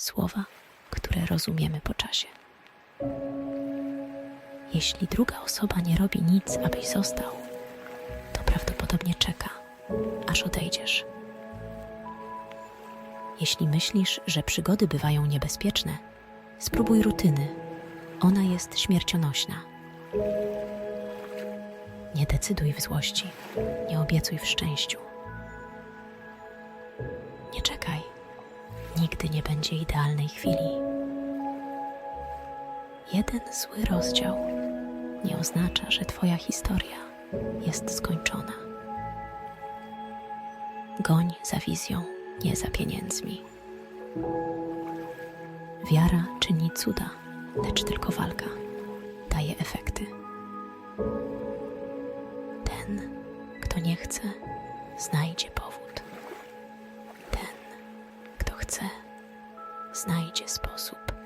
Słowa, które rozumiemy po czasie. Jeśli druga osoba nie robi nic, abyś został, to prawdopodobnie czeka, aż odejdziesz. Jeśli myślisz, że przygody bywają niebezpieczne, spróbuj rutyny. Ona jest śmiercionośna. Nie decyduj w złości, nie obiecuj w szczęściu. Nigdy nie będzie idealnej chwili. Jeden zły rozdział nie oznacza, że Twoja historia jest skończona. Goń za wizją, nie za pieniędzmi. Wiara czyni cuda, lecz tylko walka daje efekty. Ten, kto nie chce, znajdzie powód. Chce, znajdzie sposób.